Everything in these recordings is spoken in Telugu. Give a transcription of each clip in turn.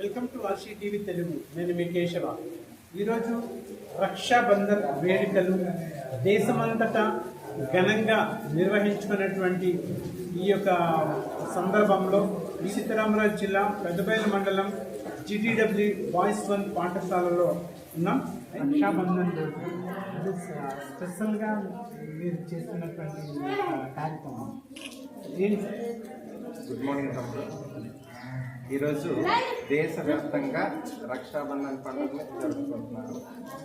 Welcome to RC TV Telugu. నేను మీ కేశవ. ఈరోజు రక్షాబంధన్ వేడుకలు దేశమంతటా ఘనంగా నిర్వహించుకున్నటువంటి ఈ యొక్క సందర్భంలో సీతారామరాజు జిల్లా పెద్దబయలు మండలం జిటిడబ్ల్యూ బాయ్స్ వన్ పాఠశాలలో ఉన్నాం. రక్షాబంధన్ స్పెషల్గా మీరు చేస్తున్నటువంటి కార్యక్రమం. గుడ్ మార్నింగ్ ఈరోజు దేశవ్యాప్తంగా రక్షాబంధన్ పండుగను జరుపుకుంటున్నారు.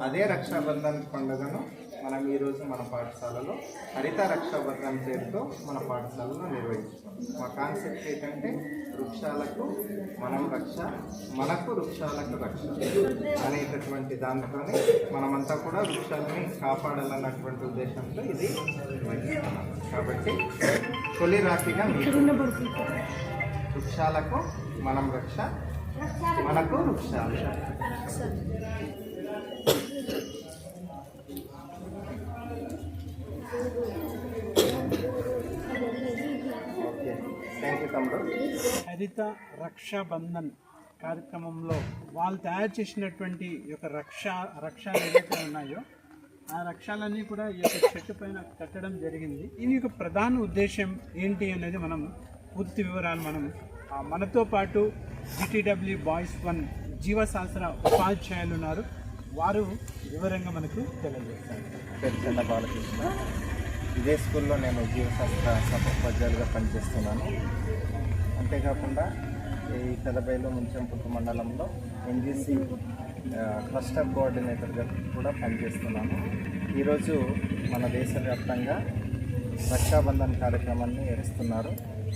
అదే రక్షాబంధన్ పండుగను మనం ఈరోజు మన పాఠశాలలో హరిత రక్షాబంధన్ పేరుతో మన పాఠశాలలో నిర్వహిస్తున్నాం. మా కాన్సెప్ట్ ఏంటంటే వృక్షాలకు మనం రక్ష మనకు వృక్షాలకు రక్ష అనేటటువంటి దాంట్లోనే మనమంతా కూడా వృక్షాలని కాపాడాలన్నటువంటి ఉద్దేశంతో ఇది నిర్వహిస్తున్నాం. కాబట్టి తొలి రాత్రిగా వృక్షాలకు మనం రక్ష మనకు వృక్షాలు. హరిత రక్షాబంధన్ కార్యక్రమంలో వాళ్ళు తయారు చేసినటువంటి యొక్క రక్ష రక్షాలు ఏవైతే ఉన్నాయో ఆ రక్షాలన్నీ కూడా ఈ యొక్క చెట్టు పైన కట్టడం జరిగింది. దీని యొక్క ప్రధాన ఉద్దేశం ఏంటి అనేది మనం పూర్తి వివరాలు మనం మనతో పాటు జిటిడబ్ల్యూ బాయ్స్ వన్ జీవశాస్త్ర ఉపాధ్యాయులు ఉన్నారు. వారు వివరంగా మనకు తెలియజేస్తారు. పేరు బాలకృష్ణ ఇదే స్కూల్లో నేను జీవశాస్త్ర సహోపాధ్యాయులుగా పనిచేస్తున్నాను. అంతేకాకుండా ఈ పెదబైలు ముంచంపుట్టు మండలంలో ఎన్జీసీ క్లస్టర్ కోఆర్డినేటర్గా కూడా పనిచేస్తున్నాను. ఈరోజు మన దేశవ్యాప్తంగా రక్షాబంధన్ కార్యక్రమాన్ని నిర్వహిస్తున్నారు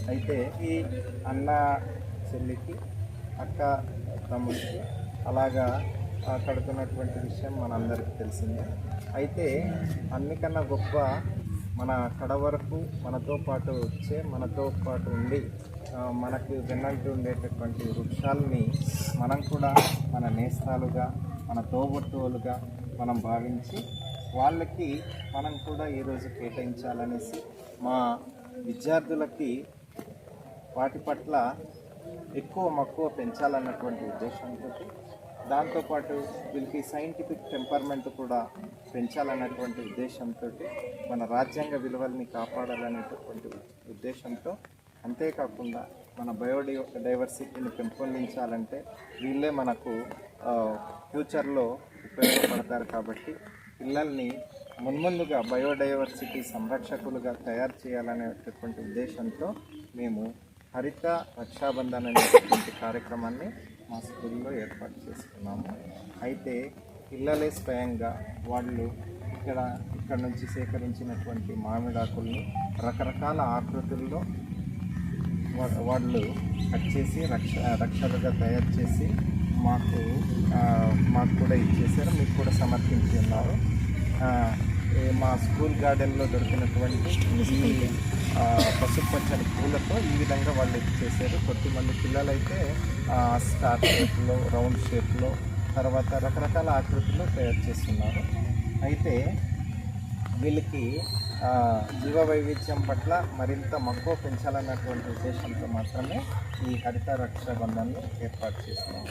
అయితే ఈ అన్న చెల్లికి అక్క తమ్ముడికి అలాగా కడుతున్నటువంటి విషయం మనందరికీ తెలిసిందే. అయితే అన్నికన్నా గొప్ప మన కడ వరకు మనతో పాటు వచ్చే మనతో పాటు ఉండి మనకు మనకి వెన్నంటి ఉండేటటువంటి వృక్షాలని మనం కూడా మన నేస్తాలుగా మన తోబుట్టువులుగా మనం భావించి వాళ్ళకి మనం కూడా ఈరోజు కేటాయించాలనేసి మా విద్యార్థులకి వాటి పట్ల ఎక్కువ మక్కువ పెంచాలన్నటువంటి ఉద్దేశంతో దాంతోపాటు వీళ్ళకి సైంటిఫిక్ టెంపర్మెంట్ కూడా పెంచాలన్నటువంటి ఉద్దేశంతో మన రాజ్యాంగ విలువల్ని కాపాడాలనేటటువంటి ఉద్దేశంతో అంతేకాకుండా మన బయోడై డైవర్సిటీని పెంపొందించాలంటే వీళ్ళే మనకు ఫ్యూచర్లో ఉపయోగపడతారు కాబట్టి పిల్లల్ని మున్ముందుగా బయోడైవర్సిటీ సంరక్షకులుగా తయారు చేయాలనేటటువంటి ఉద్దేశంతో మేము హరిత రక్షాబంధన్ అనేటువంటి కార్యక్రమాన్ని మా స్కూల్లో ఏర్పాటు చేసుకున్నాము. అయితే పిల్లలే స్వయంగా వాళ్ళు ఇక్కడ ఇక్కడ నుంచి సేకరించినటువంటి మామిడాకుల్ని రకరకాల ఆకృతుల్లో వాళ్ళు కట్ చేసి రక్ష రక్షలుగా తయారు చేసి మాకు మాకు కూడా ఇచ్చేసారు మీకు కూడా సమర్పించి ఉన్నారు మా స్కూల్ గార్డెన్లో దొరికినటువంటి పసుపు పచ్చని పూలతో ఈ విధంగా వాళ్ళు చేశారు. కొద్దిమంది పిల్లలైతే స్టార్ షేప్లో రౌండ్ షేప్లో తర్వాత రకరకాల ఆకృతులు తయారు చేస్తున్నారు. అయితే వీళ్ళకి జీవ వైవిధ్యం పట్ల మరింత మక్కువ పెంచాలన్నటువంటి ఉద్దేశంతో మాత్రమే ఈ హరిత రక్షాబంధాన్ని ఏర్పాటు చేస్తున్నాం.